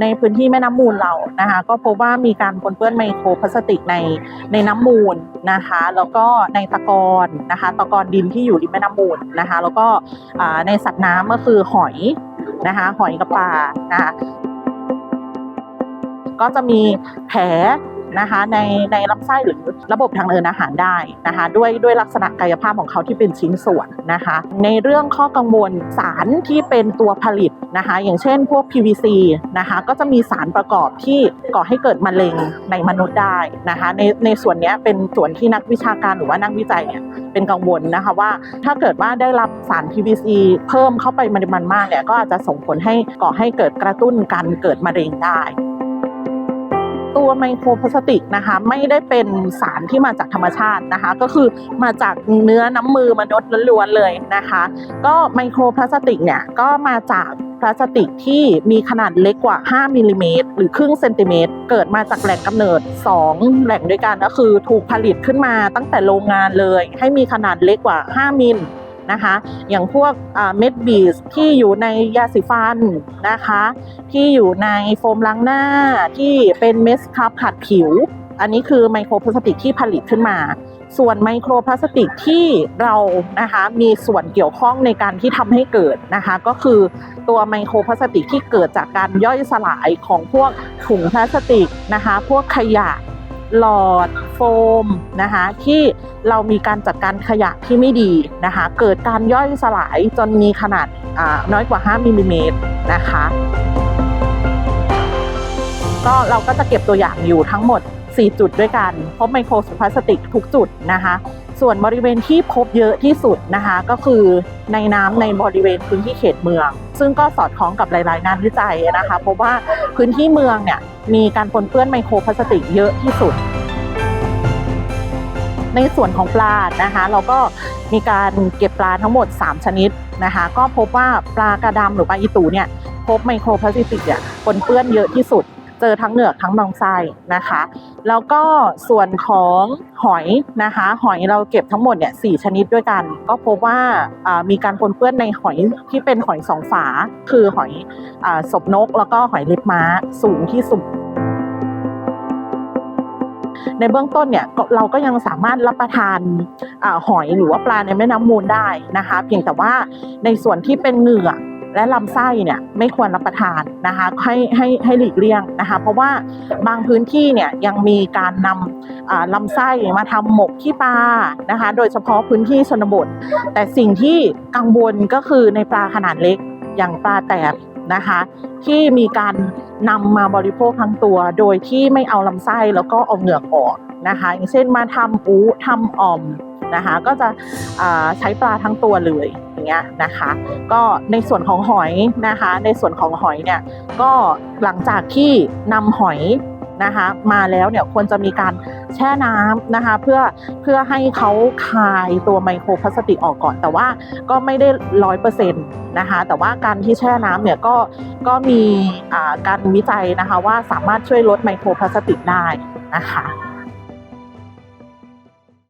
ในพื้นที่แม่น้ำมูลเรานะคะ ก็พบว่ามีการปนเปื้อนไมโครพลาสติกในในน้ำมูลนะคะ แล้วก็ในตะกอนนะคะ ตะกอนดินที่อยู่ริมแม่น้ำมูลนะคะ แล้วก็ในสัตว์น้ำก็คือหอยนะคะ หอยกับปลานะคะก็จะมีแผล นะคะในในลำไส้หรือระบบทางเดินอาหารได้นะคะด้วยด้วยลักษณะกายภาพของเขาที่เป็นชิ้นส่วนนะคะ ในเรื่องข้อกังวลสารที่เป็นตัวผลิตนะคะอย่างเช่นพวก PVC นะคะก็จะมีสารประกอบที่ก่อให้เกิดมะเร็งในมนุษย์ได้นะคะในในส่วนนี้เป็นส่วนที่นักวิชาการหรือว่านักวิจัยเนี่ยเป็นกังวลนะคะว่าถ้าเกิดว่าได้รับสาร PVC เพิ่มเข้าไปมันมันมากเนี่ยก็อาจจะส่งผลให้ก่อให้เกิดกระตุ้นการเกิดมะเร็งได้ ตัวไมโครพลาสติกนะคะไม่ได้เป็นสารที่มาจากธรรมชาตินะคะ ก็คือมาจากเนื้อน้ำมือมนุษย์ล้วนๆเลยนะคะ ก็ไมโครพลาสติกเนี่ยก็มาจากพลาสติกที่มีขนาดเล็กกว่า 5มิลลิเมตรหรือครึ่งเซนติเมตรเกิดมาจากแหล่งกำเนิด 2 แหล่งด้วยกันก็คือถูกผลิตขึ้นมาตั้งแต่โรงงานเลย ให้มีขนาดเล็กกว่า 5มิล นะคะ อย่างพวกเม็ดบีสที่อยู่ในยาสีฟันนะคะ ที่อยู่ในโฟมล้างหน้าที่เป็นเม็ดสครับขัดผิว อันนี้คือไมโครพลาสติกที่ผลิตขึ้นมา ส่วนไมโครพลาสติกที่เรานะคะมีส่วนเกี่ยวข้องในการที่ทำให้เกิดนะคะ ก็คือตัวไมโครพลาสติกที่เกิดจากการย่อยสลายของพวกถุงพลาสติกนะคะ พวกขยะ หลอดโฟมนะคะที่เรามีการจัดการขยะที่ไม่ดีนะคะเกิดการย่อยสลายจนมีขนาดน้อยกว่า 5มิลลิเมตรนะคะก็เราก็จะเก็บตัวอย่างอยู่ทั้งหมด 4 จุดด้วยกัน พบไมโครพลาสติกทุกจุดนะคะ ส่วนบริเวณที่พบเยอะที่สุดนะคะ ก็คือในน้ำในบริเวณพื้นที่เขตเมือง ซึ่งก็สอดคล้องกับหลาย ๆ งานวิจัยนะคะพบว่าพื้นที่เมืองเนี่ย มีการปนเปื้อนไมโครพลาสติกเยอะที่สุด ในส่วนของปลานะคะ เราก็มีการเก็บปลาทั้งหมด 3 ชนิดนะคะ ก็พบว่าปลากระดำหรือปลาอีตูเนี่ยพบไมโครพลาสติกเนี่ยปนเปื้อนเยอะที่สุด เจอทั้งเหนือกทั้งลำไส้นะคะ แล้วก็ส่วนของหอยนะคะ หอยเราเก็บทั้งหมดเนี่ยสชนิดด้วยกัน ก็พบว่ามีการปนเปื้อนในหอยที่เป็นหอยสองฝา คือหอยศพนก แล้วก็หอยเล็บม้าสูงที่สุดในเบื้องต้นเนี่ยเราก็ยังสามารถรับประทานอหอยหรือว่าปลาในแม่น้ำมูลได้นะคะ เพียงแต่ว่าในส่วนที่เป็นเหงือก และลำไส้เนี่ยไม่ควรรับประทานนะคะให้ให้ให้หลีกเลี่ยงนะคะ เพราะว่าบางพื้นที่เนี่ยยังมีการนำลำไส้มาทำหมกที่ปลานะคะ โดยเฉพาะพื้นที่ชนบท แต่สิ่งที่กังวลก็คือในปลาขนาดเล็กอย่างปลาแตบนะคะที่มีการนำมาบริโภคทั้งตัว โดยที่ไม่เอาลำไส้แล้วก็เอาเหงือกออกนะคะ อย่างเช่นมาทำปูทำอ่อมนะคะ ก็จะใช้ปลาทั้งตัวเลย เงี้ยนะคะ ก็ในส่วนของหอยนะคะ ในส่วนของหอยเนี่ยก็หลังจากที่นำหอยนะคะมาแล้วเนี่ยควรจะมีการแช่น้ำนะคะเพื่อเพื่อให้เขาคายตัวไมโครพลาสติกออกก่อน แต่ว่าก็ไม่ได้ร้อยเปอร์เซ็นต์นะคะแต่ว่าการที่แช่น้ำเนี่ยก็ก็มีการวิจัยนะคะว่าสามารถช่วยลดไมโครพลาสติกได้นะคะ